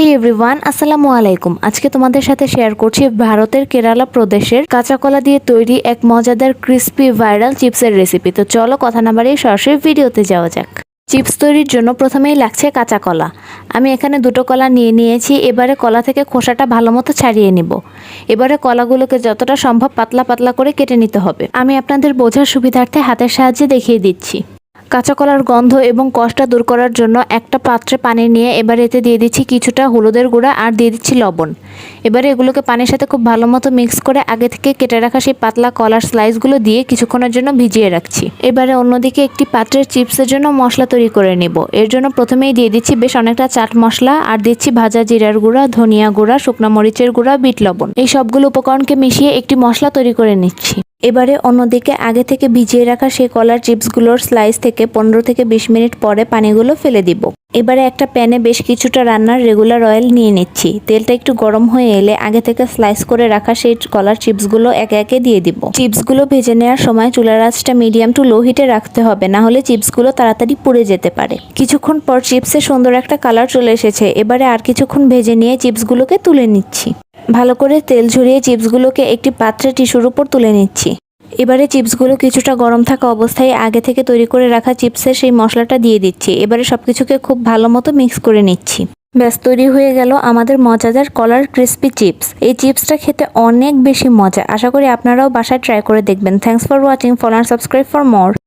হে everyone আসসালামু আলাইকুম। আজকে তোমাদের সাথে শেয়ার করছি ভারতের কেরালা প্রদেশের কাঁচা কলা দিয়ে তৈরি এক মজাদার ক্রিস্পি ভাইরাল চিপসের রেসিপি তো চলো কথা না বাড়িয়ে সরাসরি ভিডিওতে যাওয়া যাক। চিপস তৈরির জন্য প্রথমেই লাগছে কাঁচা কলা আমি এখানে দুটো কলা নিয়ে নিয়েছি, এবারে কলা থেকে খোসাটা ভালো মতো ছাড়িয়ে নিব। এবারে কলাগুলোকে যতটা সম্ভব পাতলা পাতলা করে কেটে নিতে হবে। আমি আপনাদের বোঝার সুবিধার্থে হাতের সাহায্যে দেখিয়ে দিচ্ছি। কাঁচা কলার গন্ধ এবং কষ্টটা দূর করার জন্য একটা পাত্রে পানি নিয়ে এবার এতে দিয়ে দিচ্ছি কিছুটা হলুদের গুঁড়া আর দিয়ে দিচ্ছি লবণ। এবারে এগুলোকে পানির সাথে খুব ভালো মতো মিক্স করে আগে থেকে কেটে রাখা সেই পাতলা কলার স্লাইসগুলো দিয়ে কিছুক্ষণের জন্য ভিজিয়ে রাখছি। এবারে অন্যদিকে একটি পাত্রের চিপসের জন্য মশলা তৈরি করে নেব। এর জন্য প্রথমেই দিয়ে দিচ্ছি বেশ অনেকটা চাট মশলা আর দিচ্ছি ভাজা জিরার গুঁড়া, ধনিয়া গুঁড়া, শুকনো মরিচের গুঁড়া, বিট লবণ। এই সবগুলো উপকরণকে মিশিয়ে একটি মশলা তৈরি করে নিচ্ছি। এবারে অন্যদিকে আগে থেকে ভিজিয়ে রাখা সেই কলার চিপসগুলোর স্লাইস থেকে পনেরো থেকে বিশ মিনিট পরে পানিগুলো ফেলে দিব। এবারে একটা প্যানে বেশ কিছুটা রান্নার রেগুলার অয়েল নিয়ে নিচ্ছি। তেলটা একটু গরম হয়ে এলে আগে থেকে স্লাইস করে রাখা সেই কলার চিপসগুলো একে একে দিয়ে দিব। চিপসগুলো ভেজে নেওয়ার সময় চুলার আঁচটা মিডিয়াম টু লো হিটে রাখতে হবে, না হলে চিপসগুলো তাড়াতাড়ি পুড়ে যেতে পারে। কিছুক্ষণ পর চিপসে সুন্দর একটা কালার চলে এসেছে। এবারে আর কিছুক্ষণ ভেজে নিয়ে চিপসগুলোকে তুলে নিচ্ছি। ভালো করে তেল ঝরিয়ে চিপসগুলোকে একটি পাত্রে টিস্যুর উপর তুলে নিচ্ছি। এবারে চিপসগুলো কিছুটা গরম থাকা অবস্থায় আগে থেকে তৈরি করে রাখা চিপসের সেই মশলাটা দিয়ে দিচ্ছি। এবারে সব কিছুকে খুব ভালো মতো মিক্স করে নিচ্ছি। ব্যাস, তৈরি হয়ে গেল আমাদের মজাদার কলার ক্রিস্পি চিপস। এই চিপসটা খেতে অনেক বেশি মজা। আশা করি আপনারাও বাসায় ট্রাই করে দেখবেন। থ্যাংকস ফর ওয়াচিং ফলো আর সাবস্ক্রাইব ফর মোর